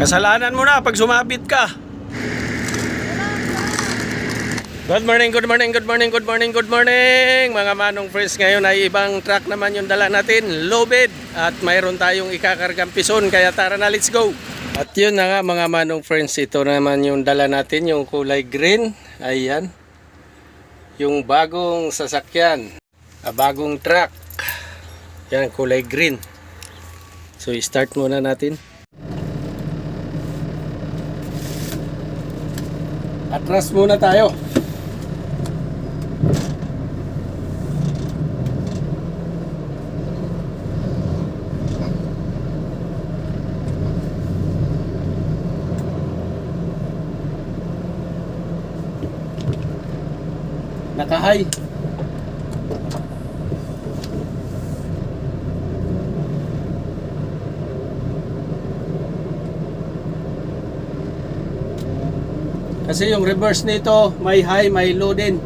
Kasalanan mo na pag sumabit ka. Good morning, good morning, good morning, good morning, good morning. Mga manong friends, ngayon ay ibang truck naman yung dala natin, low bed. At mayroon tayong ikakargang pison, kaya tara na, let's go. At yun na nga mga manong friends, ito naman yung dala natin, yung kulay green. Ayan. Yung bagong sasakyan, ah, bagong truck. Yan, kulay green. So, start muna natin. Atras muna tayo. Nakahay. Kasi yung reverse nito, may high, may low din.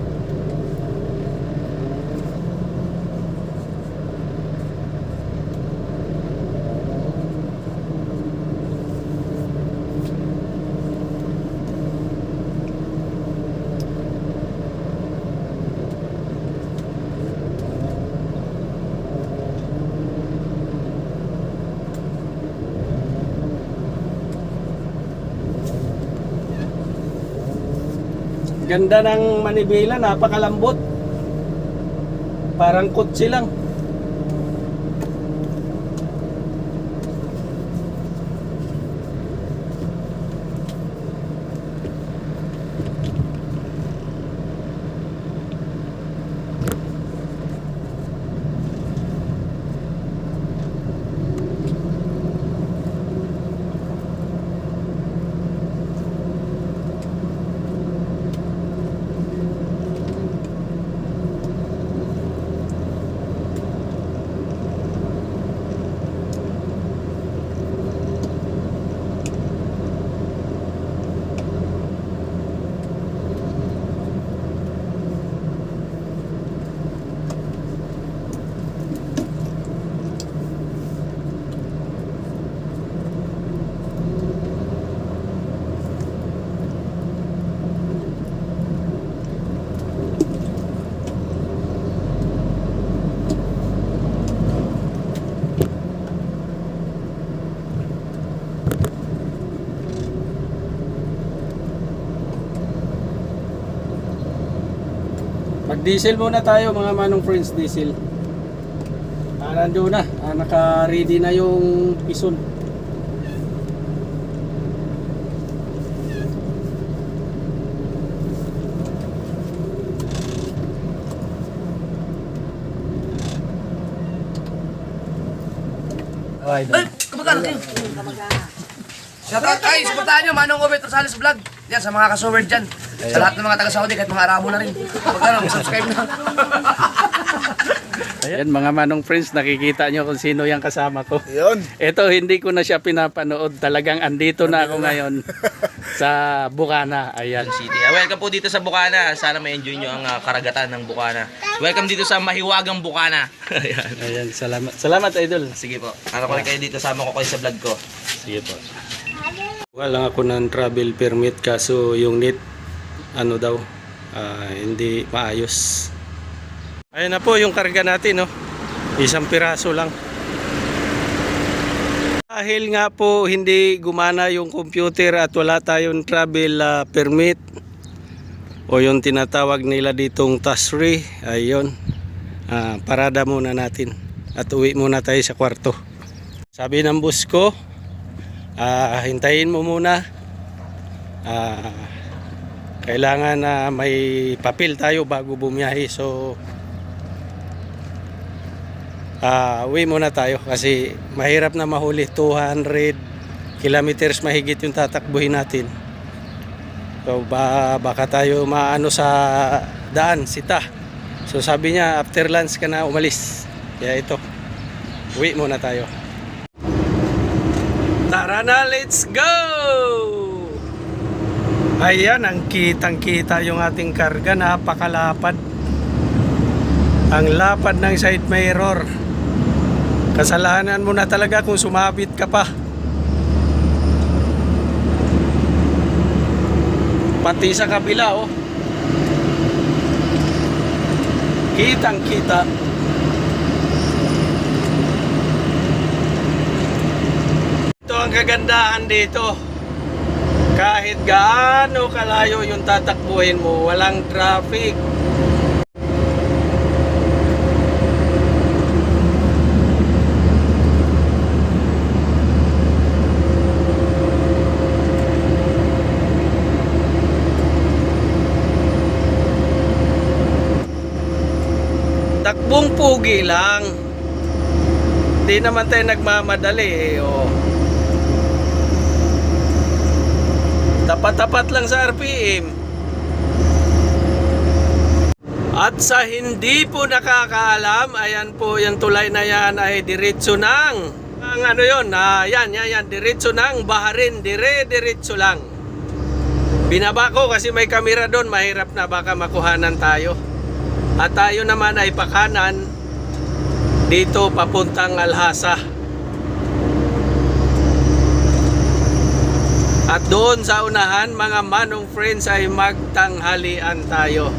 Ganda ng manibela, napakalambot. Parang kutsi lang. Mag-diesel muna tayo mga manong friends, diesel. Ah, nandun na. Ah, naka-ready na yung pison. Ay, kamagana kayo. Shoutout ay, supportahan nyo, Manong Obet Rosales Vlog. Yan, sa mga kasuwerd dyan. Sa lahat ng mga taga-Saudi, kahit mga Arabo na rin. Kamagana, subscribe na. Ayan mga manong friends, nakikita nyo kung sino yung kasama ko. Yun. Ito, hindi ko na siya pinapanood. Talagang andito na ako ngayon sa Bukana. Ayan. City. Ah, welcome po dito sa Bukana. Sana ma-enjoy nyo ang ah, karagatan ng Bukana. Welcome dito sa Mahiwagang Bukana. Ayan. Ayan, salamat. Salamat, Idol. Sige po. Ano ko rin kayo dito. Sama ko kayo sa vlog ko. Sige po. Wala lang ako ng travel permit kaso yung NIT ano daw ah, hindi maayos. Ayun na po yung karga natin no. Isang piraso lang. Dahil nga po hindi gumana yung computer at wala tayong travel ah, permit o yung tinatawag nila ditong tasri, ayun. Ah, parada muna natin at uwi muna tayo sa kwarto. Sabi ng bus ko, Ah, hintayin mo muna. Ah, kailangan na may papel tayo bago bumiyahe. So ah, uwi muna tayo kasi mahirap na mahuli 200 kilometers mahigit yung tatakbuhin natin. So ba, baka tayo maano sa daan, sita. So sabi niya after lunch ka na umalis. Kaya ito. Uwi muna tayo. Tara na, let's go! Ayan, ang kitang-kita yung ating karga. Napakalapad. Ang lapad ng side mirror. Kasalanan mo na talaga kung sumabit ka pa. Pati sa kabila, oh. Kitang kita. Ito ang kagandahan dito. Kahit gaano kalayo yung tatakbuhin mo, walang traffic. Takbong pugi lang. Di naman tayo nagmamadali eh. Oh. Tapat-tapat lang sa RPM. At sa hindi po nakakaalam, ayan po yung tulay na yan ay diretso ng ang ano yun, ah, yan, yan, yan, diretso ng Baharin, dire, diretso lang. Binaba ko kasi may kamera doon, mahirap na baka makuhanan tayo. At tayo naman ay pakanan dito papuntang Alhasa. At doon sa unahan, mga manong friends ay magtanghalian tayo.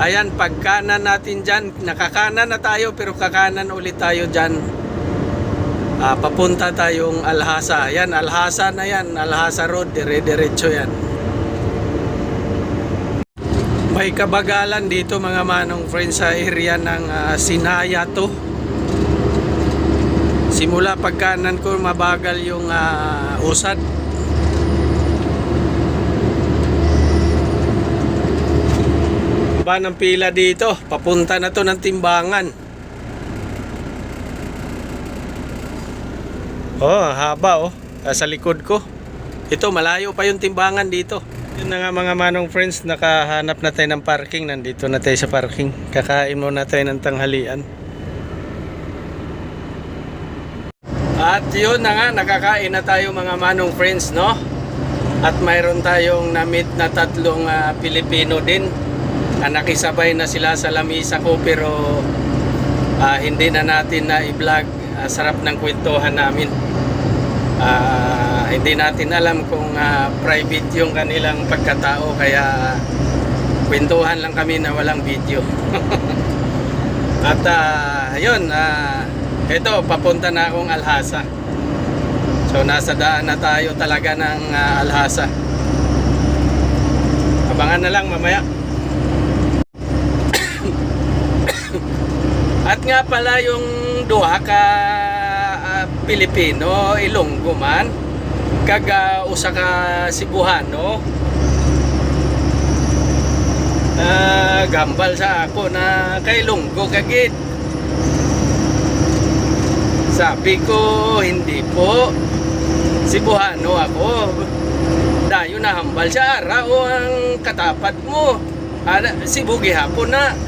Ayan, pagkanan natin dyan, nakakanan na tayo pero kakanan ulit tayo dyan. Ah, papunta tayong Alhasa. Ayan, Alhasa na yan. Alhasa Road, dire-diretso yan. May kabagalan dito mga manong friends sa area ng ah, Sinaya to. Simula pagkanan ko mabagal yung ah, usad. Ba ng pila dito, papunta na to ng timbangan. Oh, haba oh. Sa likod ko. Ito, malayo pa yung timbangan dito. Yun na nga mga manong friends, nakahanap na tayo ng parking. Nandito na tayo sa parking. Kakain muna tayo ng tanghalian. At yun na nga, nakakain na tayo mga manong friends, no? At mayroon tayong na-meet na tatlong ah, Pilipino din. Ah, nakisabay na sila sa lamisa ko pero ah, hindi na natin na i-vlog. Ah, sarap ng kwentuhan namin. Ah, hindi natin alam kung ah, private yung kanilang pagkatao kaya kwentuhan lang kami na walang video. At ah, yun, ah, ito papunta na akong Alhasa. So nasa daan na tayo talaga ng ah, Alhasa. Abangan na lang mamaya. At nga pala yung duha ka ah, Pilipino, Ilonggo man, kaga usa ka Cebuano. Ah, gambal sa ako na kay Ilonggo kagid. Sabi ko, hindi po. Cebuano ako. Dayo na hambal siya ara o ang katapat mo. Ada Cebu gihapon na.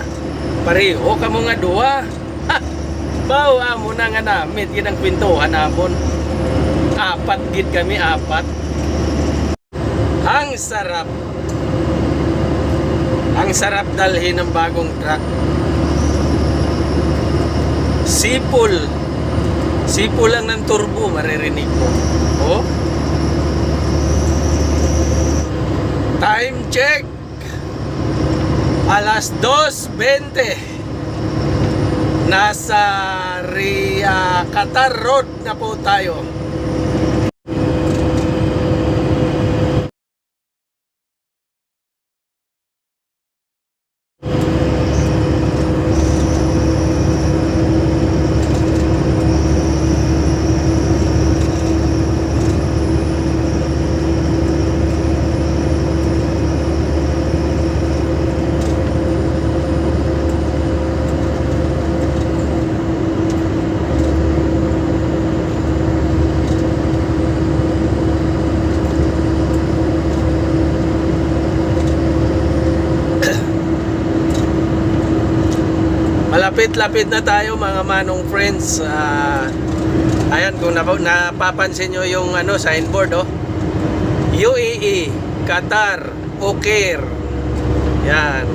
Pareho ka mo nga duwa. Ha! Bao amo na nga namit gid ang kwentuhan namon. Apat gid kami apat. Ang sarap. Ang sarap dalhin ng bagong truck. Sipol. Sipol lang ng turbo maririnig mo. Oh. Time check. Alas 2.20 Nasa Ria Qatar Road na po tayo Malapit-lapit na tayo mga manong friends. Ah, Ayan kung napa- napapansin nyo yung ano, signboard oh. UAE, Qatar, Ukir. Yan.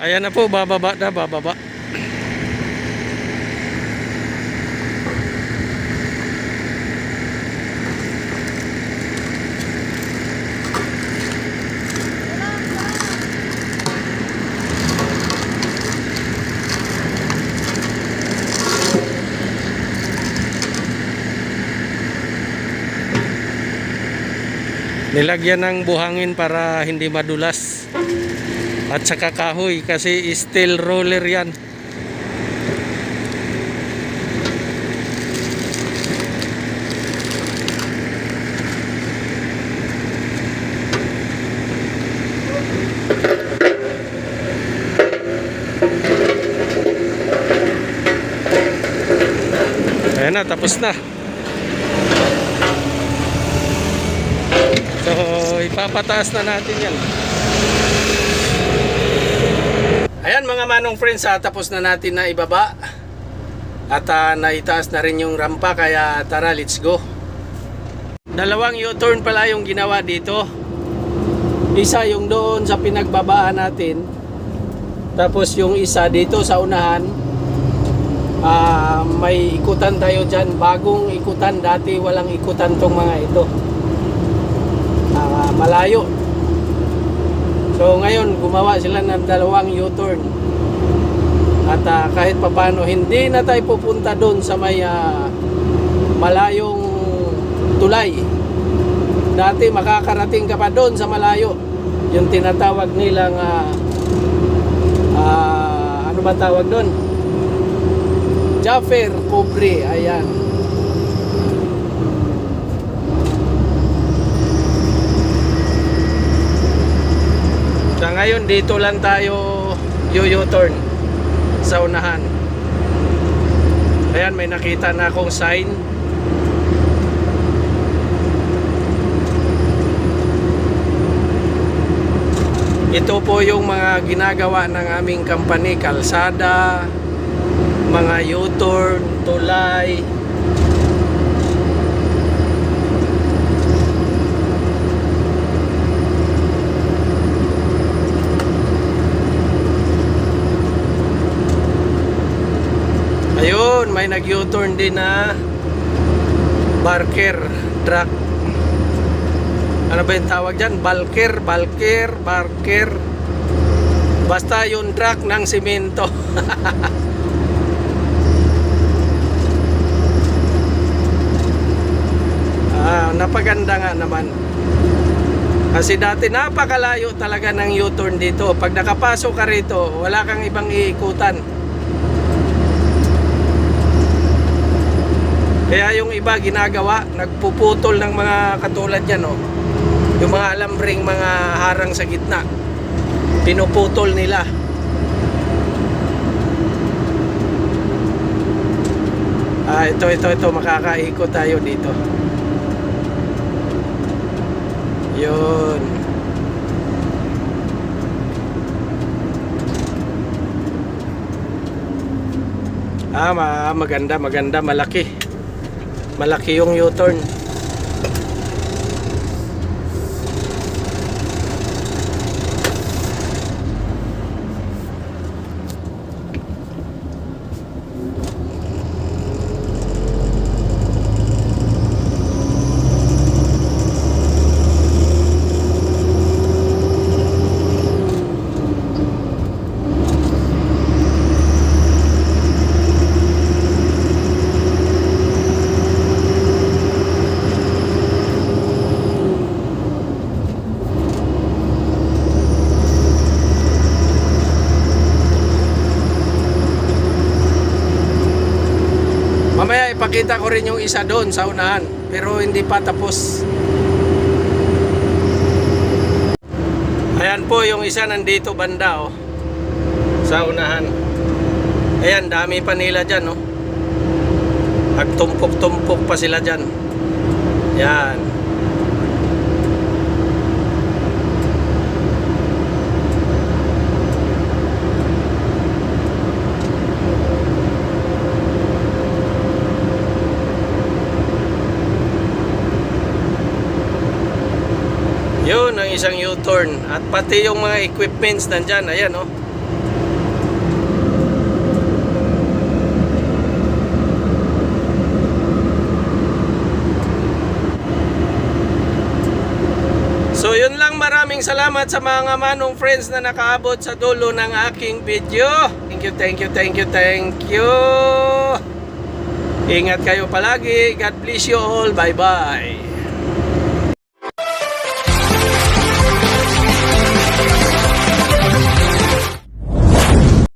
Ayan na po, bababa na, bababa Nilagyan ng buhangin para hindi madulas. At saka kahoy kasi steel roller yan. Ayan na, tapos na. So, ipapataas na natin yan. Ayan mga manong friends, ah, tapos na natin na ibaba. At ah, naitaas na rin yung rampa, kaya tara, let's go. Dalawang U-turn pala yung ginawa dito. Isa yung doon sa pinagbabaan natin. Tapos yung isa dito sa unahan. Ah, may ikutan tayo dyan. Bagong ikutan. Dati walang ikutan tong mga ito. Malayo. So ngayon gumawa sila ng dalawang U-turn. At ah, kahit papano hindi na tayo pupunta doon sa may ah, malayong tulay. Dati makakarating ka pa doon sa malayo. Yung tinatawag nilang ah, ah, ano ba tawag doon? Jaffer Cobre, ayan. Ngayon, dito lang tayo yu-turn sa unahan. Ayan, may nakita na akong sign. Ito po yung mga ginagawa ng aming company, kalsada, mga U-turn, tulay. Ayun, may nag-U-turn din na Barker truck. Ano ba yung tawag dyan? Balker, Balker, Barker. Basta yung truck ng simento. ah, napaganda nga naman. Kasi dati napakalayo talaga ng U-turn dito. Pag nakapasok ka rito, wala kang ibang iikutan. Kaya yung iba ginagawa, nagpuputol ng mga katulad yan, oh. Yung mga alambring mga harang sa gitna. Pinuputol nila. Ah, ito, ito, ito. Makakaikot tayo dito. Yun. Ah, ma- maganda, maganda, malaki. Malaki yung U-turn. Ipakita ko rin yung isa doon sa unahan. Pero hindi pa tapos. Ayan po yung isa nandito banda oh. Sa unahan. Ayan, dami pa nila dyan oh. Nagtumpok-tumpok pa sila dyan. Yan. Yun U-turn at pati yung mga equipments nandyan, ayan oh. So yun lang maraming salamat sa mga manong friends na nakaabot sa dulo ng aking video. Thank you, thank you, thank you, thank you. Ingat kayo palagi. God bless you all. Bye-bye.